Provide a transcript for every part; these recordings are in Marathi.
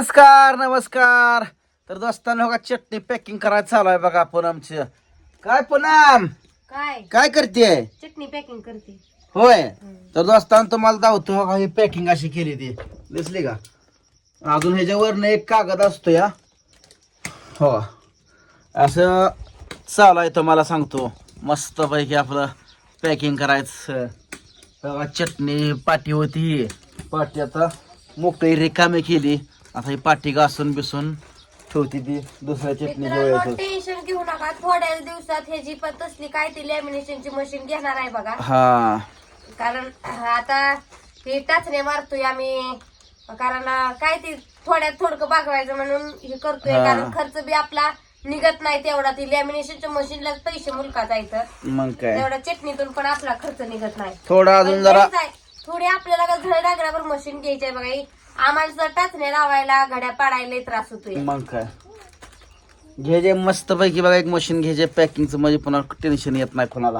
नमस्कार नमस्कार. तर दोस्तांनो बघा चटणी पॅकिंग करायला चालू आहे बघा आपण आमचं. काय पुनम? काय? काय करते चटणी पॅकिंग करते. होय. तर दोस्तांनो तुम्हाला दावतो हो का ही पॅकिंग अशी केली ती. दिसली का? अजून ह्याच्यावर एक कागद असतो या हो. असं चालू आहे तुम्हाला सांगतो. मस्त पैकी आपलं पॅकिंग करायचं. बघा चटणी पाटी होती. पाटी आता मोकळी रिकामी केली. आता ही पाटी घासून बिसून ठेवती ती दुसऱ्या चटणी मित्रांनो टेन्शन घेऊ नका. थोड्या दिवसात ह्याची पण तसली काय ती लॅमिनेशनची मशीन घेणार आहे बघा. हा. कारण आता हे टाचणे मारतोय आम्ही. कारण काय ती थोड्यात थोडकं बागवायचं म्हणून हे करतोय. हा. कारण खर्च बी आपला निघत नाही तेवढा. ती लॅमिनेशनच्या मशीनलाच पैसे मुलका जायचं मग काय? तेवढा चटणीतून पण आपला खर्च निघत नाही. थोडं अजून जरा थोडी आपल्याला का घड लागल्यावर मशीन घ्यायची आहे बघा ही. आम्हाला जर टाचणे लावायला घड्या पाडायला त्रास होतोय. मग काय? घे जे मस्त पैकी बघा एक मशीन घे जे पॅकिंगचं म्हणजे पुन्हा टेन्शन येत नाही कोणाला.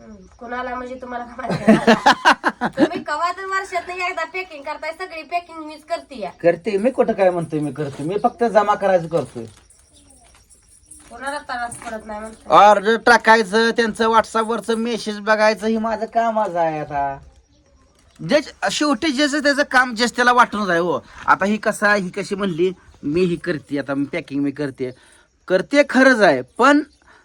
हम्म, कुणाला म्हणजे तुम्हाला काय माहिती तुम्ही कवा तर वर्षात एकदा पॅकिंग करताय सगळी पॅकिंग मीच करते करते. मी कुठं काय म्हणतोय मी करते मी फक्त जमा करायचं करतोय. कोणाला त्रास पडत नाही म्हणतो ऑर्डर टाकायचं त्यांचं व्हॉट्सअपवरचं मेसेज बघायचं हे माझं कामच आहे आता. जे शेवटी ज्याचं त्याचं काम जस त्याला वाटूनच आहे हो. आता ही कसं आहे, ही कशी म्हणली मी ही करते आता मी पॅकिंग मी करते. करते खरंच आहे पण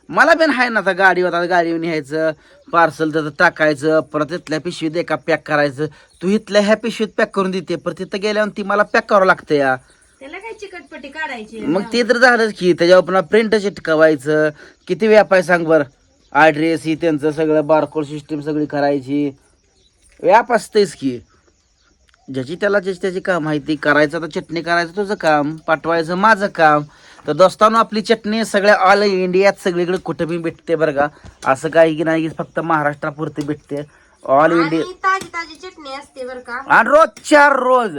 मला पण आहे ना आता गाडीवर आता गाडीवर न्यायचं पार्सल त्याचं टाकायचं परत तिथल्या पिशवीत एका पॅक करायचं. तू इथल्या ह्या पिशवीत पॅक करून देते परत तिथं गेल्यावर ती मला पॅक करावं लागतं या. त्याला काय चिकटपट्टी काढायची? मग ते तर झालंच की त्याच्यावर पुन्हा प्रिंट चिटकवायचं. किती व्याप आहे सांग बर ॲड्रेस ही त्यांचं सगळं बारकोड सिस्टीम सगळी करायची. व्याप असतेच की ज्याची त्याला ज्याची त्याची काम आहे ती करायचं तर चटणी करायचं तुझं काम पाठवायचं माझं काम. तर दोस्तांनो आपली चटणी सगळ्या ऑल इंडियात सगळीकडे कुठं बी भेटते बरं का? असं काही की नाही फक्त महाराष्ट्रापुरती भेटते. ऑल इंडिया ताजी ताजी चटणी असते बर का? आणि रोजच्या रोज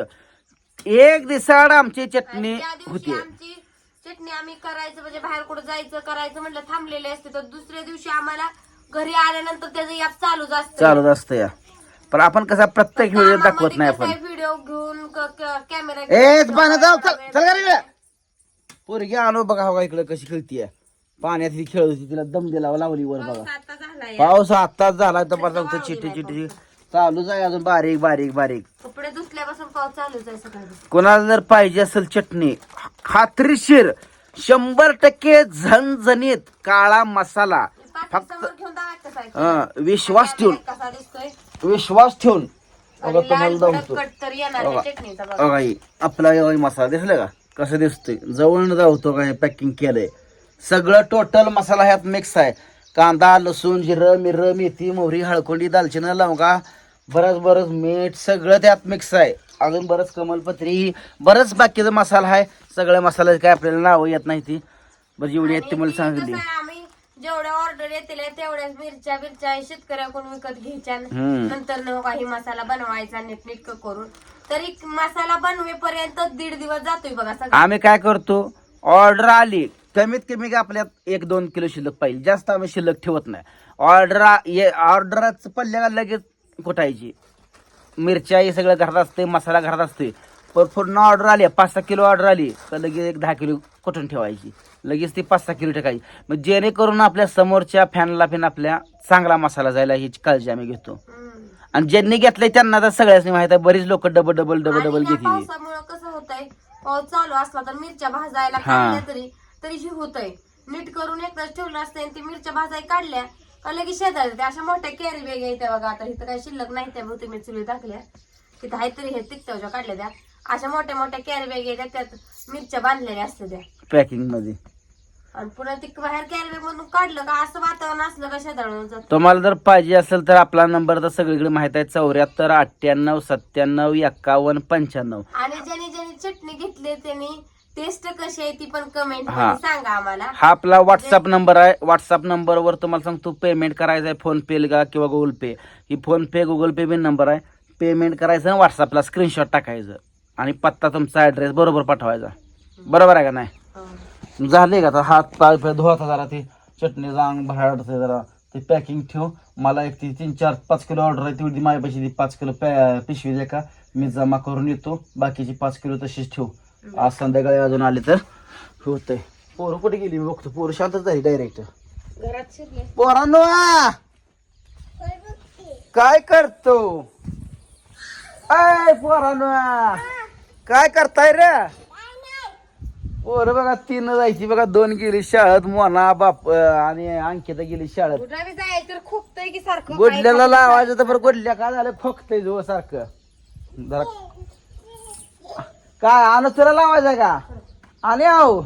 एक दिवसाआड आमची चटणी त्या दिवशी होती. आमची चटणी आम्ही करायचं म्हणजे बाहेर कुठं जायचं करायचं म्हटलं थांबलेले असते तर दुसऱ्या दिवशी आम्हाला घरी आल्यानंतर त्याचं याप चालूच असतं. चालूच असतं या. पण आपण कसा प्रत्येक व्हिडिओ दाखवत नाही आपण. व्हिडिओ घेऊन कॅमेरा ए पाण्यात जाऊ चल चल का रे पोरगी आणू बघा हो इकडे कशी खेळतीये. पाण्यात ही खेळत होती तिला दम दिला लावली वर बघा. पाऊस आताच झाला तर बघा फक्त चिटी चिटी चालूच आहे अजून बारीक बारीक बारीक. कपडे धुतल्यापासून पाऊस चालूच आहे सकाळी कोणाला जर पाहिजे असेल चटणी खात्रीशीर शंभर टक्के झणझणीत काळा मसाला. हं, विश्वास ठेवून. विश्वास ठेवून बघा तुम्हाला बघा. ही आपला हे मसाला दिसला का? कसं दिसतोय? जवळ जावतो काय पॅकिंग केलंय? सगळं टोटल मसाला ह्यात मिक्स आहे. कांदा लसूण जिरं मिरं मेथी मोहरी हळकोंडी दालचिनी लवंगा बरंच बरंच मीठ सगळं त्यात मिक्स आहे. अजून बरंच कमलपत्री बरंच बाकीचा मसाला आहे. सगळ्या मसाल्याची काय आपल्याला नावं येत नाही ती. बरं जेवढी येत ती मला सांगितली. जेवढ्या ऑर्डर येतील तेवढ्याच मिरच्या बिरच्या शेतकऱ्याकडून विकत घ्यायच्या. नंतर न काही मसाला बनवायचा नीटनीटक करून. तरी मसाला बनवेपर्यंत दीड दिवस जातोय बघा सगळं. आम्ही काय करतो? ऑर्डर आली कमीत कमी आपल्यात एक दोन किलो शिल्लक पाहिजे. जास्त आम्ही शिल्लक ठेवत नाही. ऑर्डर ऑर्डरच पडल्याला लगेच कुटायची. मिरच्या हे सगळं घरात असते मसाला घरात असते पण पूर्ण ऑर्डर आली पाच सहा किलो ऑर्डर आली तर लगेच एक दहा किलो कुठून ठेवायची? लगेच ती पाच सहा किलो टाकायची. मग जेणेकरून आपल्या समोरच्या फॅनला पण आपल्या चांगला मसाला जायला ह्याची काळजी आम्ही घेतो. आणि ज्यांनी घेतलंय त्यांना तर सगळ्याच माहिती आहे बरीच लोक डबल डबल डबल डबल घेतली पावसामुळं कसं होतंय पाऊस चालू असला तर मिरच्या भाजायला हा. काढल्या तरी तरीही होतंय. नीट करून एकदाच ठेवलं असतं आणि ती मिरच्या भाजाय काढल्या का लगेच शेजारी अशा मोठ्या कॅरी बॅग येत्या बघा आता इथं काही शिल्लक नाही त्या बहुतेक मी चुली टाकल्या. तिथं आहे तरी हे तिकटाच्या काढल्या त्या. अशा मोठ्या मोठ्या कॅरी बॅग येत्या त्यात मिरच्या बांधलेल्या असतात त्या. पॅकिंगमध्ये. आणि पुन्हा ती बाहेर कॅरी बॅग मधून काढलं का असं वातावरण असलं का शेजारून जात? तुम्हाला जर पाहिजे असेल तर आपला नंबर तर सगळीकडे माहीत आहे. चौऱ्याहत्तर अठ्ठ्याण्णव सत्त्याण्णव एक्कावन्न पंच्याण्णव. आणि ज्यांनी ज्यांनी चटणी घेतली त्यांनी टेस्ट कशी आहे ती पण कमेंट हा. सांगा आम्हाला. हा आपला व्हॉट्सअप नंबर आहे. व्हॉट्सअप नंबरवर तुम्हाला सांगतो पेमेंट करायचं आहे फोन पे का किंवा गुगल पे ही फोन पे गुगल पे बी नंबर आहे. पेमेंट करायचं आणि व्हॉट्सअपला स्क्रीनशॉट टाकायचं. आणि पत्ता तुमचा ॲड्रेस बरोबर पाठवायचा. बरोबर आहे का नाही? हो. झाले का? आता हात पाय पाय धुवाचा जरा ते चटणी अंग बाहेर जरा. ते पॅकिंग ठेव. मला एक ती तीन चार पाच किलो ऑर्डर आहे तेवढी माझ्यापाशी ती पाच किलो पॅ पिशवी दे का? मी जमा करून येतो. बाकीची पाच किलो तशीच ठेव. आज संध्याकाळी अजून आले तर होतंय. पोरं कुठे गेली? मी बघतो. पोरं शांतच झाली डायरेक्ट पोरांनो! काय करतो? अय पोरांनो! काय करताय रे? पोरं बघा तीन जायची बघा दोन गेली शाळेत मोना बाप आणि अंकिता गेली शाळेत. जायचं तर खोकतय की सारखं गोडल्याला लावायचं तर बरं गोडल्या काय झालं? खोकतय जो सारखं. जरा काय आणू तुला लावायचं का? आणि आहो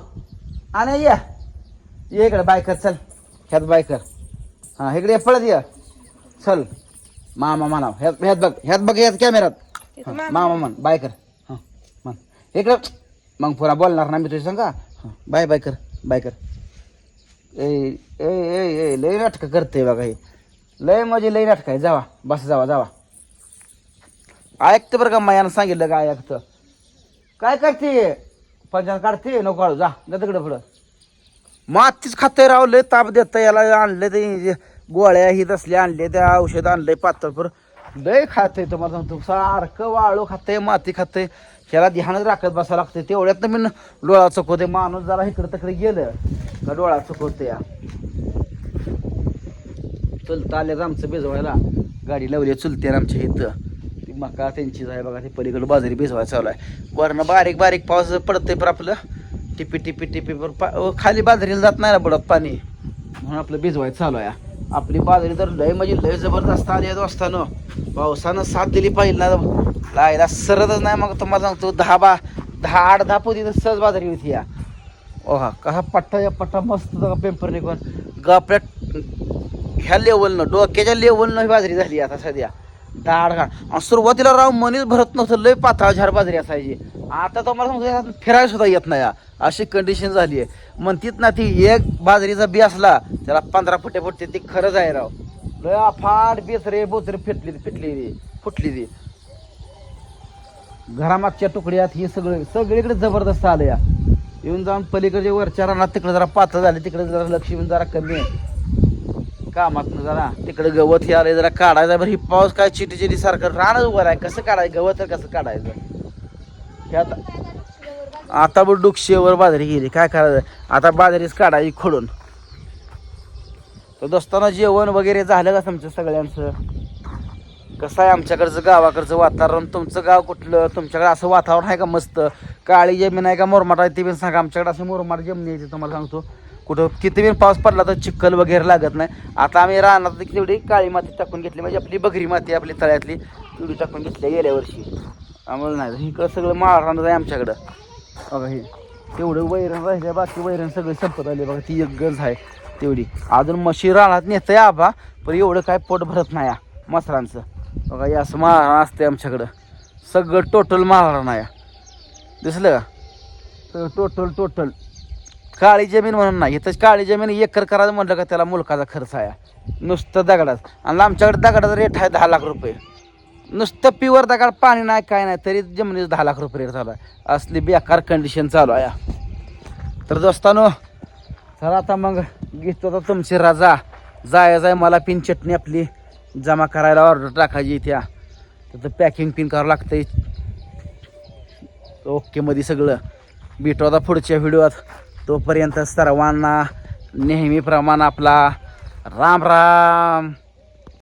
आणि ये. ये इकडे बायकर चल. ह्यात बायकर. हा इकडे पळत ये. चल. मामा म्हणा ह्यात ह्यात बघ ह्यात बघ ह्यात कॅमेरात मामा म्हण बायकर. हा म्हण. इकडं. मग पुरा बोलणार ना मी तुझ्या सांगा? बाय बाय कर बाय कर. ए ए ए ए लय नाटकं करते बघा हे. लय म्हणजे लय नाटक आहे. जावा बस जावा जावा. ऐकतं बरं का मायानं सांगितलं का ऐकतं? काय करते? पंचायत काढते? नको काढू जा तिकडे पुढं. मातीच खातंय राव लय ताप देत याला आणलं ते गोळ्या ही तसले आणले त्या औषध आणलंय पातळपर लय खाते तुम्हाला सांगतो सारखं वाळू खातंय माती खातंय. ह्याला ध्यानच राखत बसावं लागतंय. तेवढ्यात मी डोळा चुकवते माणूस जरा इकडं तिकडे गेलं का डोळा चुकवते या चलता आले आमचं भिजवायला. गाडी लावली चुलते आमच्या इथं. ती मका त्यांचीच आहे बघा ते पलीकडं बाजरी भिजवायला चालू आहे. वरनं बारीक बारीक पाऊस पडतंय पर आपलं. टिपी टिपी टिपी पर पा खाली बाजरीला जात नाही ना पडत पाणी. म्हणून आपलं भिजवायचं चालू आहे. आपली बाजरी तर लय म्हणजे लय जबरदस्त आली आहे असताना पावसानं साथ दिली पाहिजे ना लायला सरतच नाही मग तुम्हाला सांगतो दहा बा दहा आठ दहा पोती तर सहज बाजरी होती या. ओहा कसा पट्टा या पट्टा मस्त पेपर निघून. आपल्या ह्या लेवलनं डोक्याच्या लेवलनं ही बाजरी झाली आता सध्या. दहा आठ आणि सुरुवातीला राव मनीच भरत नव्हतं लय पातळ झाड बाजरी असायची. आता तुम्हाला सांगतो फिरायला सुद्धा येत नाही या. अशी कंडिशन झाली आहे. म्हणतीत ना ती एक बाजरीचा बी असला त्याला पंधरा फुटे फुटते ती खरंच आहे राव. लय अफाट बेसरे बोचरे फिटली फिटली ती फुटली ती. घरामागच्या तुकड्यात हे सगळं सगळीकडे जबरदस्त आलं या. येऊन जाऊन पलीकडे वरच्या रानात तिकडे जरा पातळ झाले तिकडे जरा लक्ष येऊन जरा कमी आहे. कामात जरा तिकडे गवत हे आले जरा काढायचं बरं. ही पाऊस काय चिटी चिटी सारखं रानच उभं आहे कसं काढायचं? गवत तर कसं काढायचं? हे आता आता बघ डुकशेवर बाजरी गेली. काय करायचं? आता बाजरीच काढायची खोडून. तर दोस्तांना जेवण वगैरे झालं का तुमचं सगळ्यांचं? कसं आहे आमच्याकडचं गावाकडचं वातावरण? तुमचं गाव कुठलं? तुमच्याकडे असं वातावरण आहे का मस्त? काळी जमीन आहे का मुरमाड आहे ते पण सांगा. आमच्याकडे असं मुरमाड जमीन आहे ते तुम्हाला सांगतो. कुठं किती बिन पाऊस पडला तर चिखल वगैरे लागत नाही. आता आम्ही रानात तेवढी काळी माती टाकून घेतली. म्हणजे आपली बगरी माती आपली तळ्यातली. तेवढी टाकून घेतली गेल्या वर्षी. आम्हाला नाही. इकडं सगळं माळरानच आहे आमच्याकडं. बघा हे. तेवढं वैरण राहिलं बाकी वैरण सगळे संपत आले बघा. ती एक गज आहे तेवढी. अजून मशी रानात आहे आबा पण एवढं काय पोट भरत नाही या मसरांचं. बघा हे असं माळरान असते आमच्याकडं. सगळं टोटल माळरान या. दिसलं का? टोटल टोटल काळी जमीन म्हणून नाही तर काळी जमीन एकर करायचं म्हटलं का त्याला मुलकाचा खर्च आहे नुसतं दगडाच. आणि आमच्याकडे दगडाचा रेट आहे दहा लाख रुपये. नुसतं प्युअर दगाड पाणी नाही काय नाही तरी जमिनीत दहा लाख रुपये रेट चालू आहे. असली बेकार कंडिशन चालू आहे. तर दोस्तानो चला आता मग घेतो आता तुमची राजा. जाय जाय मला पिन चटणी आपली जमा करायला ऑर्डर टाकायची त्या तर पॅकिंग पिन करावं लागतंय. ओके मध्ये सगळं. भेटू आता पुढच्या व्हिडिओत. तोपर्यंत सर्वांना नेहमीप्रमाणे आपला राम राम.